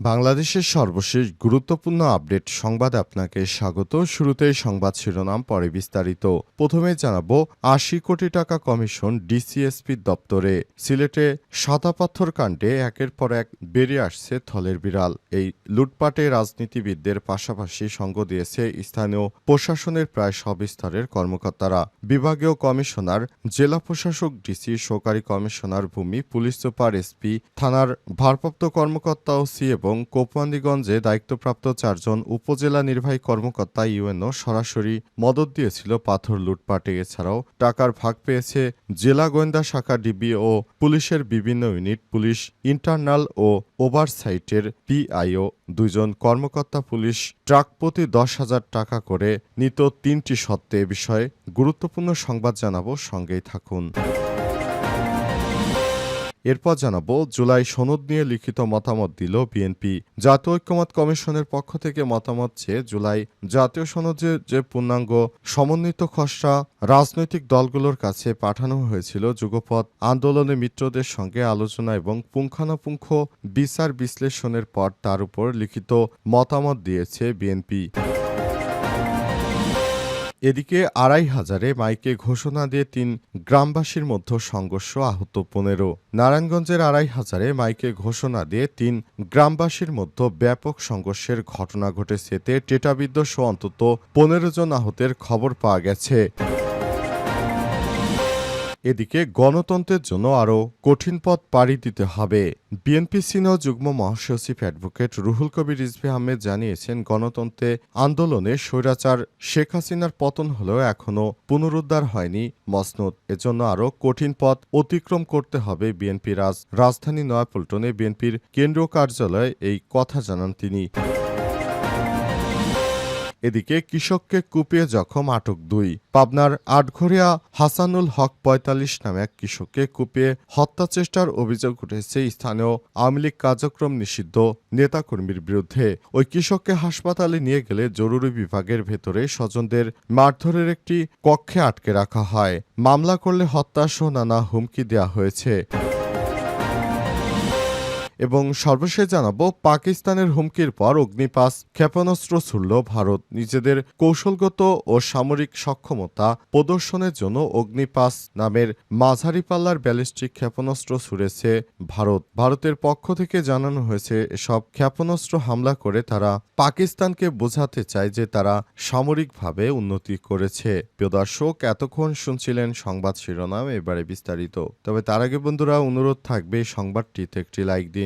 বাংলাদেশের সর্বশেষ গুরুত্বপূর্ণ আপডেট সংবাদে আপনাকে স্বাগত। শুরুতে সংবাদ শিরোনাম, পরে বিস্তারিত। প্রথমে জানাব, আশি কোটি টাকা কমিশন ডিসিএসপির দপ্তরে। সিলেটে সাদাপাথর কাণ্ডে একের পর এক বেরিয়ে আসছে থলের বিড়াল। এই লুটপাটে রাজনীতিবিদদের পাশাপাশি সঙ্গ দিয়েছে স্থানীয় প্রশাসনের প্রায় সব স্তরের কর্মকর্তারা। বিভাগীয় কমিশনার, জেলা প্রশাসক ডিসি, সহকারী কমিশনার ভূমি, পুলিশ সুপার এসপি, থানার ভারপ্রাপ্ত কর্মকর্তা ওসি এবং কোপমান্দিগঞ্জে দায়িত্বপ্রাপ্ত চারজন উপজেলা নির্বাহী কর্মকর্তা ইউএনও সরাসরি মদত দিয়েছিল পাথর লুটপাটে। এছাড়াও টাকার ভাগ পেয়েছে জেলা গোয়েন্দা শাখা ডিবি ও পুলিশের বিভিন্ন ইউনিট, পুলিশ ইন্টারনাল ও ওভারসাইটের পিআইও। দুইজন কর্মকর্তা পুলিশ ট্রাক প্রতি দশ হাজার টাকা করে নিত। তিনটি সত্ত্বে এ বিষয়ে গুরুত্বপূর্ণ সংবাদ জানাব। সঙ্গেই থাকুন। এরপর জানাব, জুলাই সনদ নিয়ে লিখিত মতামত দিল বিএনপি। জাতীয় ঐক্যমত কমিশনের পক্ষ থেকে মতামত চেয়ে জুলাই জাতীয় সনদে যে পূর্ণাঙ্গ সমন্বিত খসড়া রাজনৈতিক দলগুলোর কাছে পাঠানো হয়েছিল যুগপথ আন্দোলনে মিত্রদের সঙ্গে আলোচনা এবং পুঙ্খানুপুঙ্খ বিচার বিশ্লেষণের পর তার উপর লিখিত মতামত দিয়েছে বিএনপি। এদিকে আড়াই হাজারে মাইকে ঘোষণা দিয়ে তিন গ্রামবাসীর মধ্যে সংঘর্ষ আহত পনেরো। নারায়ণগঞ্জের আড়াই হাজারে মাইকে ঘোষণা দিয়ে তিন গ্রামবাসীর মধ্যে ব্যাপক সংঘর্ষের ঘটনা ঘটেছে। এতে টেটাবিদ্য সহ অন্তত পনেরো জন আহতের খবর পাওয়া গেছে। এদিকে গণতন্ত্রের জন্য আরও কঠিন পথ পাড়ি দিতে হবে। বিএনপি সিনিয়র যুগ্ম মহাসচিব অ্যাডভোকেট রুহুল কবির রিজভি আহমেদ জানিয়েছেন, গণতন্ত্রে আন্দোলনে স্বৈরাচার শেখ হাসিনার পতন হলেও এখনও পুনরুদ্ধার হয়নি। মসনদ, এজন্য আরও কঠিন পথ অতিক্রম করতে হবে বিএনপি রাজ রাজধানী নয়াপল্টনে বিএনপির কেন্দ্রীয় কার্যালয়ে এই কথা জানান তিনি। এদিকে কৃষককে কুপিয়ে জখম আটক দুই। পাবনার আটঘরিয়া হাসানুল হক পঁয়তাল্লিশ নামে এক কৃষককে কুপিয়ে হত্যা চেষ্টার অভিযোগ উঠেছে স্থানীয় আওয়ামী লীগ কার্যক্রম নিষিদ্ধ নেতাকর্মীর বিরুদ্ধে। ওই কৃষককে হাসপাতালে নিয়ে গেলে জরুরি বিভাগের ভেতরে স্বজনদের মারধরের একটি কক্ষে আটকে রাখা হয়। মামলা করলে হত্যাসহ নানা হুমকি দেওয়া হয়েছে। এবং সর্বশেষ জানাব, পাকিস্তানের হুমকির পর অগ্নিপাস ক্ষেপণাস্ত্র ছুড়ল ভারত। নিজেদের কৌশলগত ও সামরিক সক্ষমতা প্রদর্শনের জন্য অগ্নিপাস নামের মাঝারি পাল্লার ব্যালিস্টিক ক্ষেপণাস্ত্র ছুড়েছে ভারত। ভারতের পক্ষ থেকে জানানো হয়েছে, এসব ক্ষেপণাস্ত্র হামলা করে তারা পাকিস্তানকে বোঝাতে চায় যে তারা সামরিকভাবে উন্নতি করেছে। প্রিয় দর্শক, এতক্ষণ শুনছিলেন সংবাদ শিরোনাম, এবারে বিস্তারিত। তবে তার আগে বন্ধুরা, অনুরোধ থাকবে, সংবাদটিতে একটি লাইক দিন।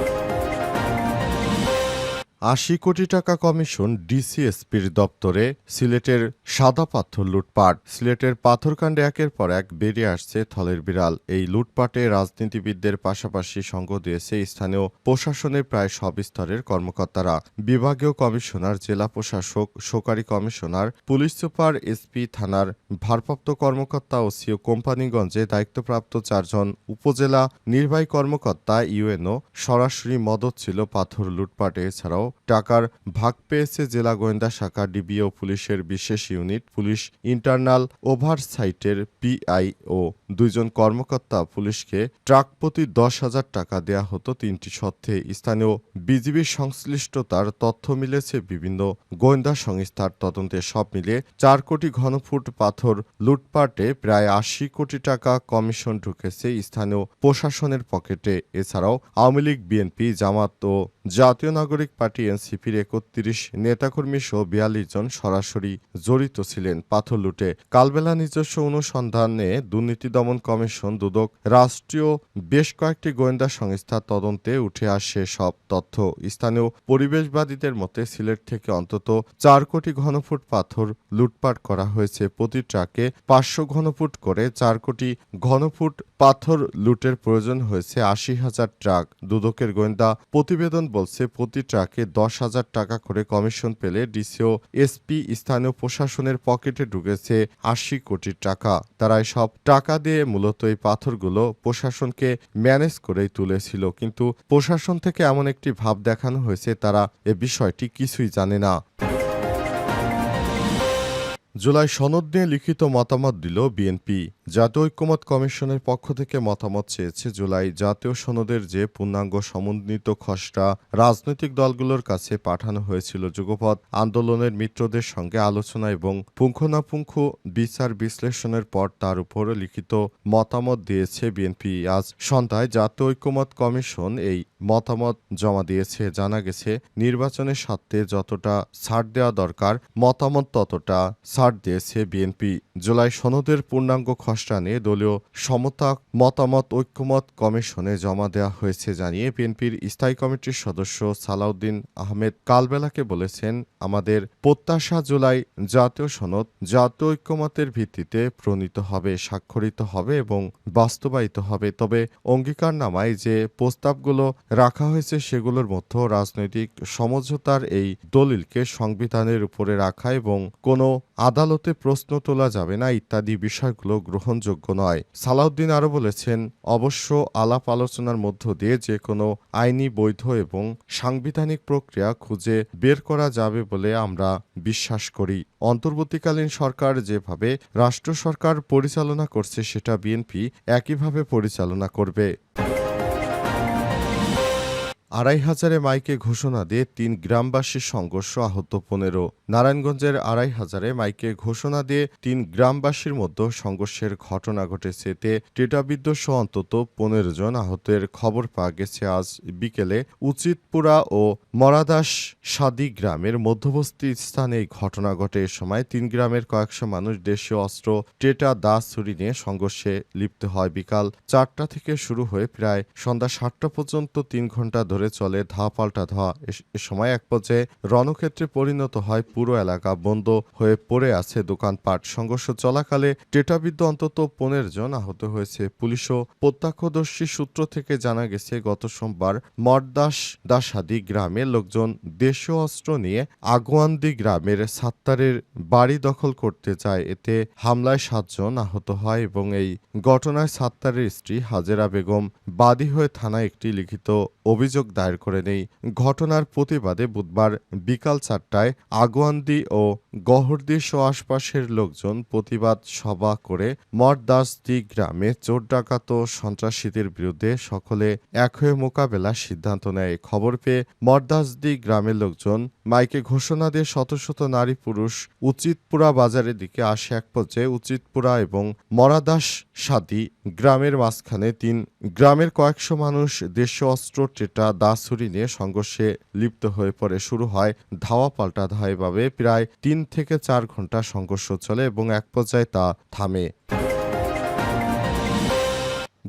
আশি কোটি টাকা কমিশন ডিসিএসপির দপ্তরে সিলেটের সাদা পাথর লুটপাট। সিলেটের পাথরকাণ্ডে একের পর এক বেরিয়ে আসছে থলের বিড়াল। এই লুটপাটে রাজনীতিবিদদের পাশাপাশি সঙ্গ দিয়েছে স্থানীয় প্রশাসনের প্রায় সব স্তরের কর্মকর্তারা। বিভাগীয় কমিশনার, জেলা প্রশাসক, সহকারী কমিশনার, পুলিশ সুপার, এসপি থানার ভারপ্রাপ্ত কর্মকর্তা ও সিও কোম্পানিগঞ্জে দায়িত্বপ্রাপ্ত চারজন উপজেলা নির্বাহী কর্মকর্তা ইউএনও সরাসরি মদত ছিল পাথর লুটপাটে। এছাড়াও টাকার ভাগ পেয়েছে জেলা গোয়েন্দা শাখা ডিবি ও পুলিশের বিশেষ ইউনিট, পুলিশ ইন্টারনাল ওভারসাইটের পিআইও। দুইজন কর্মকর্তা পুলিশকে ট্রাক প্রতি দশ হাজার টাকা দেয়া হতো তিনটি সত্ত্বে স্থানীয় বিজিবির সংশ্লিষ্টতার তথ্য মিলেছে বিভিন্ন গোয়েন্দা সংস্থার তদন্তে। সব মিলিয়ে চার কোটি ঘনফুট পাথর লুটপাটে প্রায় আশি কোটি টাকা কমিশন ঢুকেছে স্থানীয় প্রশাসনের পকেটে। এছাড়াও আওয়ামী লীগ, বিএনপি, জামাত ও জাতীয় নাগরিক পার্টি এনসিপির একত্রিশ নেতাকর্মী সহ বিয়াল্লিশ জন সরাসরি জড়িত ছিলেন পাথর লুটে। কালবেলা নিজস্ব অনুসন্ধানে দুর্নীতি দমন কমিশন দুদক রাষ্ট্রীয় বেশ কয়েকটি গোয়েন্দা সংস্থার তদন্তে উঠে আসে সব তথ্য। স্থানীয় পরিবেশবাদীদের মতে সিলেট থেকে অন্তত চার কোটি ঘনফুট পাথর লুটপাট করা হয়েছে প্রতি ট্রাকে। পাঁচশো ঘনফুট করে চার কোটি ঘনফুট পাথর লুটের প্রয়োজন হয়েছে আশি হাজার ট্রাক। দুদকের গোয়েন্দা প্রতিবেদন বলছে, প্রতি ট্রাকে দশ হাজার টাকা করে কমিশন পেলে ডিসিও এসপি স্থানীয় প্রশাসনের পকেটে ঢুকেছে আশি কোটি টাকা। তারা সব টাকা দিয়ে মূলত এই পাথরগুলো প্রশাসনকে ম্যানেজ করেই তুলেছিল। কিন্তু প্রশাসন থেকে এমন একটি ভাব দেখানো হয়েছে, তারা এ বিষয়টি কিছুই জানে না। জুলাই সনদ নিয়ে লিখিত মতামত দিল বিএনপি। জাতীয় ঐক্যমত কমিশনের পক্ষ থেকে মতামত চেয়েছে জুলাই জাতীয় সনদের যে পূর্ণাঙ্গ সমন্বিত খসড়া রাজনৈতিক দলগুলোর কাছে পাঠানো হয়েছিল যুগপৎ, আন্দোলনের মিত্রদের সঙ্গে আলোচনা এবং পুঙ্খানুপুঙ্খ বিচার বিশ্লেষণের পর তার উপর লিখিত মতামত দিয়েছে বিএনপি। আজ সন্ধ্যায় জাতীয় ঐক্যমত কমিশন এই মতামত জমা দিয়েছে। জানা গেছে, নির্বাচনের স্বার্থে যতটা ছাড় দেওয়া দরকার, মতামত ততটা ছাড় দিয়েছে বিএনপি। জুলাই সনদের পূর্ণাঙ্গ খসড়া নিয়ে দলীয় সমতা, মতামত, ঐক্যমত কমিশনে জমা দেওয়া হয়েছে জানিয়ে বিএনপির স্থায়ী কমিটির সদস্য সালাউদ্দিন আহমেদ কালবেলাকে বলেছেন, আমাদের প্রত্যাশা জুলাই জাতীয় সনদ জাতীয় ঐক্যমতের ভিত্তিতে প্রণীত হবে, স্বাক্ষরিত হবে এবং বাস্তবায়িত হবে। তবে অঙ্গীকারনামায় যে প্রস্তাবগুলো রাখা হয়েছে সেগুলোর মধ্যে রাজনৈতিক সমঝোতার এই দলিলকে সংবিধানের উপরে রাখা এবং কোনো আদালতে প্রশ্ন তোলা যাবে না ইত্যাদি বিষয়গুলো গ্রহণযোগ্য নয়। সালাউদ্দিন আরও বলেছেন, অবশ্য আলাপ আলোচনার মধ্য দিয়ে যে কোনো আইনি বৈধ এবং সাংবিধানিক প্রক্রিয়া খুঁজে বের করা যাবে বলে আমরা বিশ্বাস করি। অন্তর্বর্তীকালীন সরকার যেভাবে রাষ্ট্র সরকার পরিচালনা করছে, সেটা বিএনপি একইভাবে পরিচালনা করবে। আড়াই হাজারে মাইকে ঘোষণা দিয়ে তিন গ্রামবাসীর সংঘর্ষ আহত পনেরো। নারায়ণগঞ্জের আড়াই হাজারে মাইকে ঘোষণা দিয়ে তিন গ্রামবাসীর মধ্যে সংঘর্ষের ঘটনা ঘটেছে। এতে টেটাবিদ্যুৎ অন্তত পনেরো জন আহতের খবর পাওয়া গেছে। আজ বিকেলে উচিতপুরা ও মরাদাস সাদি গ্রামের মধ্যবর্তী স্থানে এই ঘটনা ঘটে। এ সময় তিন গ্রামের কয়েকশো মানুষ দেশীয় অস্ত্র টেটা দাস ছুরি নিয়ে সংঘর্ষে লিপ্ত হয়। বিকাল চারটা থেকে শুরু হয়ে প্রায় সন্ধ্যা সাতটা পর্যন্ত তিন ঘণ্টা ধরে চলে ধাওয়া পাল্টা ধাওয়া এ- সময় এক পর্যায়ে রণক্ষেত্রে পরিণত হয় পুরো এলাকা বন্ধ হয়ে পড়ে আছে দোকানপাট। সংঘর্ষ চলাকালে টেটাবিদ্য অন্তত পনেরো জন আহত হয়েছে। পুলিশও প্রত্যক্ষদর্শী সূত্র থেকে জানা গেছে, গত সোমবার মরদাস দাসাদি গ্রামের লোকজন দেশীয় অস্ত্র নিয়ে আগুয়ান্দি গ্রামের সাত্তারের বাড়ি দখল করতে যায়। এতে হামলায় সাতজন আহত হয় এবং এই ঘটনায় সাত্তারের স্ত্রী হাজেরা বেগম বাদী হয়ে থানায় একটি লিখিত অভিযোগ দায়ের করে নেই। ঘটনার প্রতিবাদে বুধবার বিকাল চারটায় আগুয়ান্দি ও গহরদি সহ আশপাশের লোকজন প্রতিবাদ সভা করে মর্দাসদি গ্রামে চোর ডাকাত ও সন্ত্রাসীদের বিরুদ্ধে সকলে এক হয়ে মোকাবেলার সিদ্ধান্ত নেয়। খবর পেয়ে মর্দাসদি গ্রামের লোকজন মাইকে ঘোষণা দিয়ে শত শত নারী পুরুষ উচিতপুরা বাজারের দিকে আসে এক পর্যায়ে। উচিতপুরা এবং মরাদাস সাদি গ্রামের মাঝখানে তিন গ্রামের কয়েকশো মানুষ দেশীয় অস্ত্র, টেটা দাসুরি নিয়ে সংঘর্ষে লিপ্ত হয়ে পড়ে। শুরু হয় ধাওয়া পাল্টা ধাওয়া এভাবে প্রায় তিন থেকে চার ঘণ্টা সংঘর্ষ চলে এবং এক পর্যায়ে তা থামে।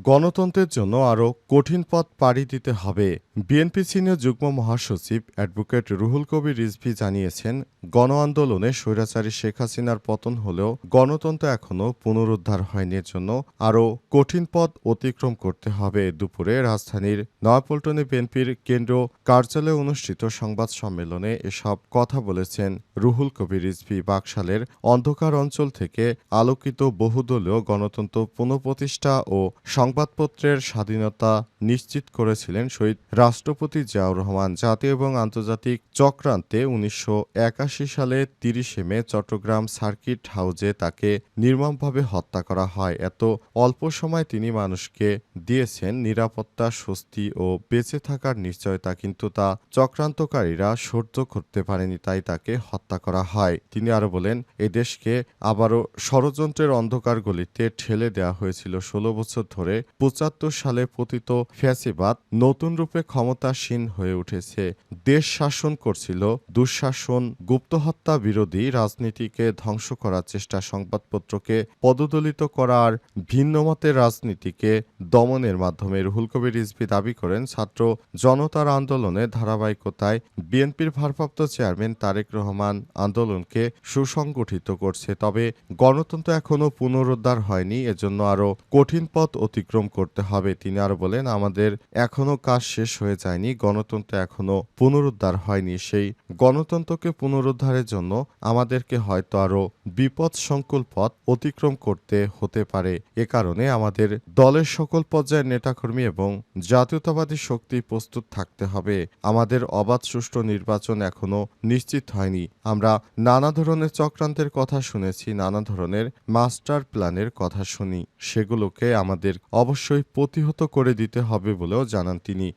গণতন্ত্রের জন্য আরও কঠিন পথ পাড়ি দিতে হবে। বিএনপি সিনিয়র যুগ্ম মহাসচিব অ্যাডভোকেট রুহুল কবির রিজভি জানিয়েছেন গণ আন্দোলনে স্বৈরাচারী শেখ হাসিনার পতন হলেও গণতন্ত্র এখনও পুনরুদ্ধার হয়নি জন্য আরও কঠিন পথ অতিক্রম করতে হবে দুপুরে রাজধানীর নয়াপল্টনে বিএনপির কেন্দ্র কার্যালয়ে অনুষ্ঠিত সংবাদ সম্মেলনে এসব কথা বলেছেন রুহুল কবির রিজভি। বাকশালের অন্ধকার অঞ্চল থেকে আলোকিত বহুদলীয় গণতন্ত্র পুনঃপ্রতিষ্ঠা ও সংবাদপত্রের স্বাধীনতা নিশ্চিত করেছিলেন শহীদ রাষ্ট্রপতি জিয়াউর রহমান জাতীয় এবং আন্তর্জাতিক চক্রান্তে উনিশশো একাশি সালে তিরিশে মে চট্টগ্রাম সার্কিট হাউজে তাকে নির্মমভাবে হত্যা করা হয়। এত অল্প সময় তিনি মানুষকে দিয়েছেন নিরাপত্তা, স্বস্তি ও বেঁচে থাকার নিশ্চয়তা, কিন্তু তা চক্রান্তকারীরা সহ্য করতে পারেনি, তাই তাকে হত্যা করা হয়। তিনি আরও বলেন, এ দেশকে আবারও ষড়যন্ত্রের অন্ধকার গলিতে ঠেলে দেওয়া হয়েছিল। ষোলো বছর ধরে পঁচাত্তর সালে পতিত ফ্যাসিবাদ নতুন রূপে ক্ষমতাসীন হয়ে উঠেছে। দেশ শাসন করছিল, দুঃশাসন, গুপ্তহত্যা বিরোধী রাজনীতিকে ধ্বংস করার চেষ্টা সংবাদপত্রকে পদদলিত করার ভিন্নমতের রাজনীতিকে দমনের মাধ্যমে রুহুল কবির রিজভী দাবি করেন, ছাত্র জনতার আন্দোলনে ধারাবাহিকতায় বিএনপির ভারপ্রাপ্ত চেয়ারম্যান তারেক রহমান আন্দোলনকে সুসংগঠিত করছে। তবে গণতন্ত্র এখনও পুনরুদ্ধার হয়নি, এজন্য আরও কঠিন পথ অতিক্রম করতে হবে। তিনি আরও বলেন, আমাদের এখনও কাজ শেষ হয়ে যায়নি, গণতন্ত্র এখনও পুনরুদ্ধার হয়নি। সেই গণতন্ত্রকে পুনরুদ্ধারের জন্য আমাদেরকে হয়তো আরও বিপদ সংকুল পথ অতিক্রম করতে হতে পারে। এ কারণে আমাদের দলের সকল পর্যায়ের নেতাকর্মী এবং জাতীয়তাবাদী শক্তি প্রস্তুত থাকতে হবে। আমাদের অবাধ সুষ্ঠু নির্বাচন এখনও নিশ্চিত হয়নি। আমরা নানা ধরনের চক্রান্তের কথা শুনেছি, নানা ধরনের মাস্টার প্ল্যানের কথা শুনি। সেগুলোকে আমাদের অবশ্যই প্রতিহত করে দিতে হবে বলেও জানান তিনি।